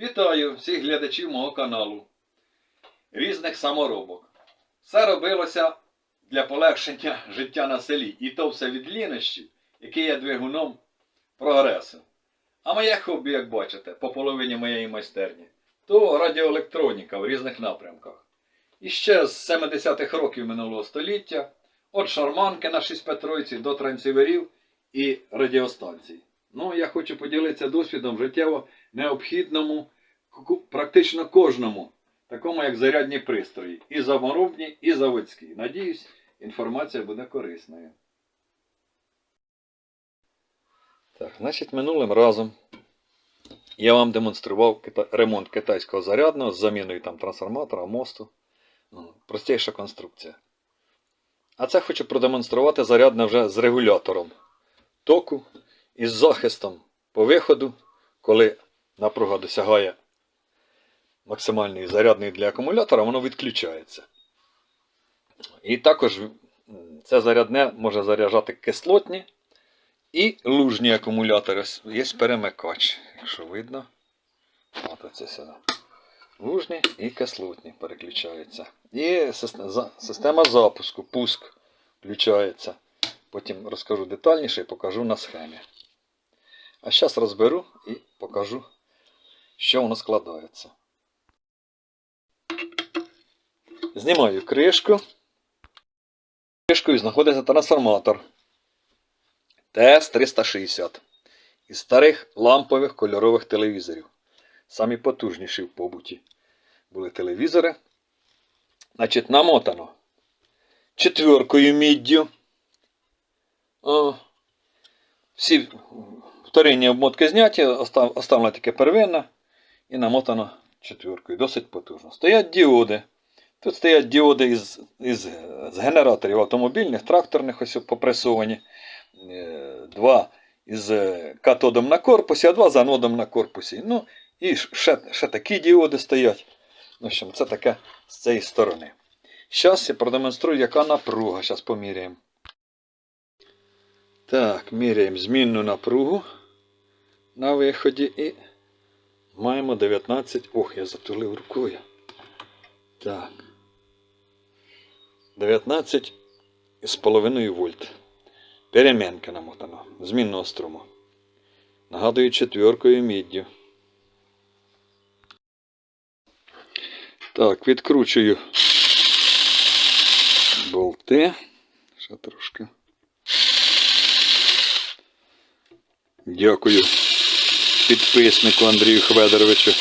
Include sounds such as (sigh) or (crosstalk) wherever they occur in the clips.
Вітаю всіх глядачів мого каналу. Різних саморобок. Все робилося для полегшення (laughs) життя на селі. І то все від лінощів, який є двигуном прогресу. А моє хобі, як бачите, по половині моєї майстерні, то радіоелектроніка в різних напрямках. І ще з 70-х років минулого століття, від шарманки на 6 Петройці до трансіверів і радіостанцій. Ну, я хочу поділитися досвідом життєво необхідному практично кожному, такому як зарядні пристрої, і заморобні, і заводські. Надіюсь, інформація буде корисною. Так, значить, минулим разом я вам демонстрував ремонт китайського зарядного з заміною там трансформатора, мосту. Ну, Простіша конструкція. А це хочу продемонструвати зарядне вже з регулятором току із захистом по виходу, коли напруга досягає максимальної зарядної для акумулятора, воно відключається. І також це зарядне може заряджати кислотні і лужні акумулятори. Є перемикач, якщо видно. От оце сюди. Лужні і кислотні переключаються. І система запуску, пуск включається. Потім розкажу детальніше і покажу на схемі. А зараз розберу і покажу, що воно складається. Знімаю кришку. Кришкою знаходиться трансформатор ТС-360 із старих лампових кольорових телевізорів. Самі потужніші в побуті були телевізори. Значить, намотано четверкою міддю. О, всі вторинні обмотки зняті, остав- оставлена тільки первинна і намотана четвіркою. Досить потужно. Стоять діоди. Тут стоять діоди із, із, з генераторів автомобільних, тракторних, ось попресовані. Е, Два із е, катодом на корпусі, а два з анодом на корпусі. Ну, і ще, ще такі діоди стоять. В общем, це таке з цієї сторони. Зараз я продемонструю, яка напруга. Зараз поміряємо. Так, міряємо змінну напругу на виході і маємо 19. Ох, я затулив рукою. Так. 19 з половиною вольт. Перемінка намотано. Змінного струму. Нагадую четвіркою міддю. Так, відкручую болти. Ще трошки. Дякую підписнику Андрію Хведоровичу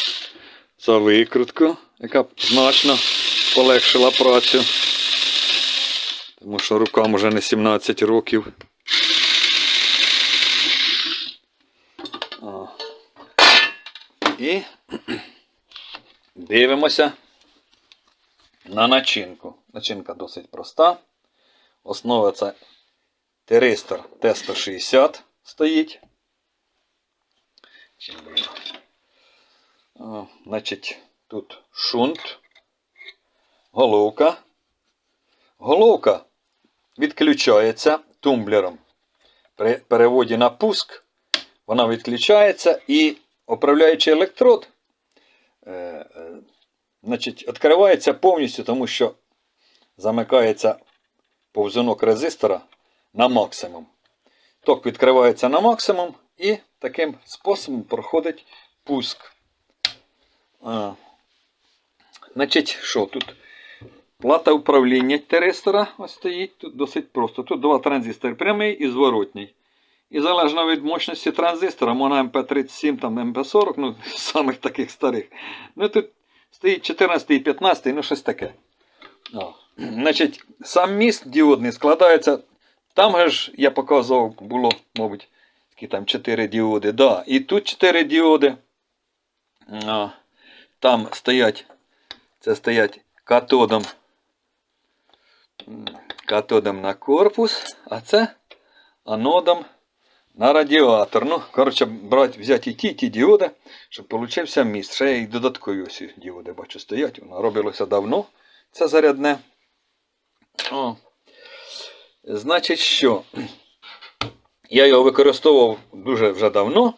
за викрутку, яка значно полегшила працю. Тому що рукам уже не 17 років. О. І дивимося на начинку. Начинка досить проста. Основа це тиристор Т160 стоїть. Чим би? О, Значить, тут шунт, головка. Головка відключається тумблером. При переводі на пуск вона відключається і управляючий електрод е, е, значить, відкривається повністю, тому що замикається повзунок резистора на максимум. Ток відкривається на максимум і таким способом проходить пуск. А, значить, що тут? Плата управління теристора ось стоїть. Тут досить просто. Тут два транзистори прямий і зворотній. І залежно від мощності транзистора, можна MP37, там MP40, ну, (laughs) самих таких старих. Ну тут стоїть 14 і 15, ну щось таке. О. Значить, сам міст діодний складається. Там же ж я показував, було, мабуть, які там 4 діоди. Да. І тут 4 діоди. А, там стоять, це стоять катодом. Катодом на корпус, а це анодом на радіатор. Ну, коротше, брати, взяти і ті, і ті діоди, щоб получився міст. Ще й додаткові ось діоди, бачу, стоять. Воно робилося давно. Це зарядне. О. Значить, що? Я його використовував дуже вже давно.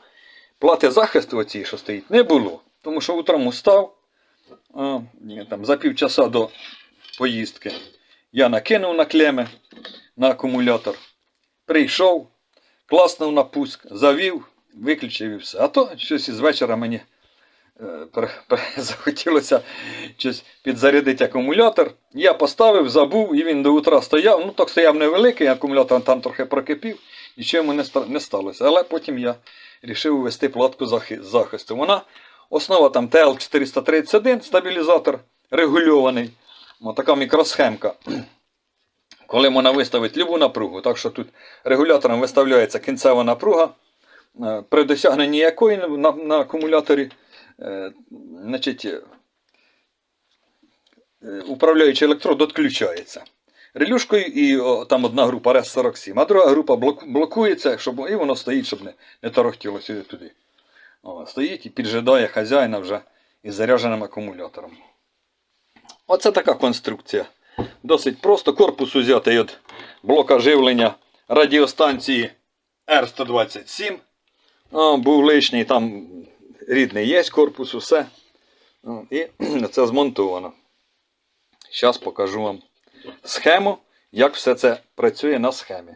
Плати захисту оцій, що стоїть, не було. тому що утром устав, а, там, за півчаса до поїздки. Я накинув на клеми на акумулятор, прийшов, класнув на пуск, завів, виключив і все. А то щось із вечора мені е, (laughs) захотілося щось підзарядити акумулятор. Я поставив, забув, і він до утра стояв. Ну, так стояв невеликий, акумулятор там трохи прокипів, нічого йому не, сталося. Але потім я вирішив ввести платку захи- захисту. Вона основа там TL431, стабілізатор регульований. Ось така мікросхемка. (clears throat) Коли можна виставити любу напругу, так що тут регулятором виставляється кінцева напруга. Е, При досягненні якої на, на, акумуляторі е, значить, е, управляючий електрод відключається. Релюшкою і о, там одна група РЕС-47, а друга група блоку- блокується, щоб, і воно стоїть, щоб не, не торохтіло сюди туди. О, стоїть і піджидає хазяїна вже із зарядженим акумулятором. Оце така конструкція. Досить просто. Корпус узятий від блока живлення радіостанції R127. О, був лишній, там рідний є корпус, усе. І (clears throat) це змонтовано. Зараз покажу вам схему, як все це працює на схемі.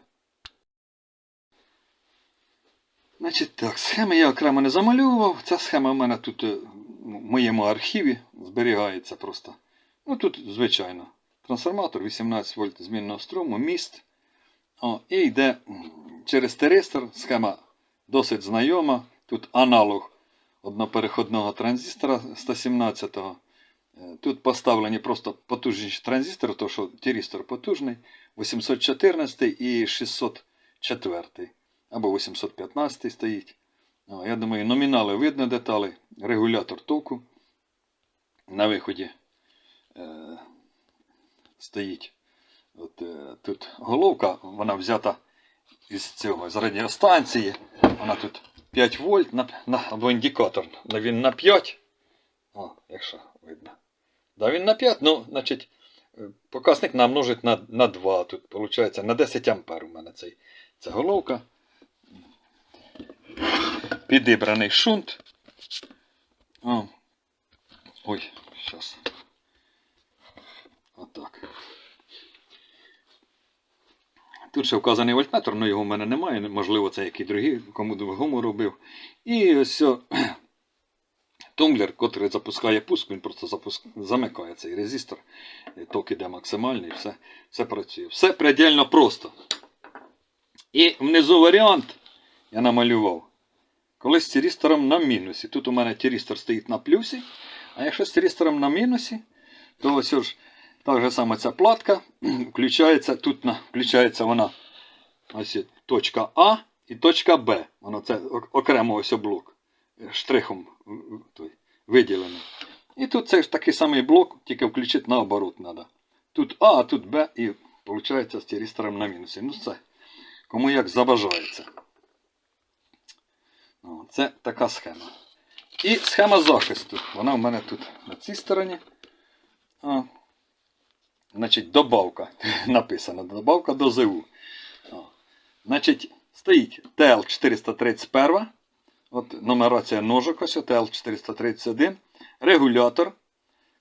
Значить так, схеми я окремо не замальовував. Ця схема в мене тут е, в моєму архіві зберігається просто. Ну тут, звичайно, трансформатор 18 вольт змінного струму, міст. О, і йде через теристор. Схема досить знайома. Тут аналог однопереходного транзистора 117-го. Тут поставлені просто потужніші транзистори, тому що тиристор потужний. 814 і 604 або 815 стоїть. Я думаю, номінали видно деталі. Регулятор току на виході е, стоїть. От, е, тут головка, вона взята із цього, з радіостанції. Вона тут 5 вольт на, на, або індикатор. Він на 5. О, якщо видно. Да, він на 5, ну, значить, е, показник намножить на, на 2. Тут, виходить, на 10 ампер у мене цей, ця головка. Підібраний шунт. О. Ой, зараз. Отак. Тут ще вказаний вольтметр, але його в мене немає. Можливо, це який другий, кому другому робив. І ось тумблер, котрий запускає пуск, він просто запуск... замикає цей резистор. Ток іде максимальний, все, все працює. Все предельно просто. І внизу варіант я намалював. Коли з тірістором на мінусі. Тут у мене тірістор стоїть на плюсі. А якщо з тірістором на мінусі, то ось ж так же саме ця платка (clears throat) включається. Тут на, включається вона ось точка А і точка Б. Воно це окремо ось блок. Штрихом в- в- виділений. І тут це ж такий самий блок, тільки включити наоборот треба. Тут А, а тут Б, і виходить з тірістором на мінусі. Ну це. Кому як забажається. Це така схема. І схема захисту. Вона в мене тут на цій стороні. О. Значить, добавка. (laughs) Написано. Добавка до ЗУ. О. Значить, стоїть TL431. От нумерація ножок ось TL431. Регулятор,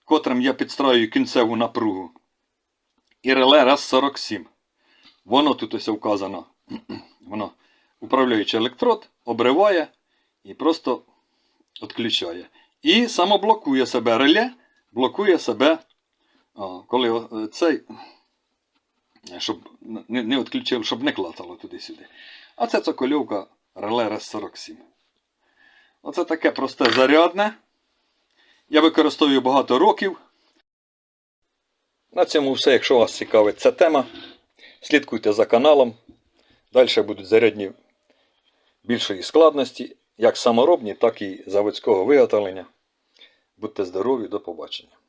котрим я підстраюю кінцеву напругу. І реле RAS47. Воно тут ось вказано. (clears throat) Воно управляючий електрод обриває і просто відключає. І самоблокує себе реле, блокує себе, а, коли цей, щоб не, відключив, щоб не клацало туди-сюди. А це цокольовка реле RS47. Оце таке просте зарядне. Я використовую багато років. На цьому все. Якщо вас цікавить ця тема, слідкуйте за каналом. Далі будуть зарядні більшої складності, як саморобні, так і заводського виготовлення. Будьте здорові, до побачення.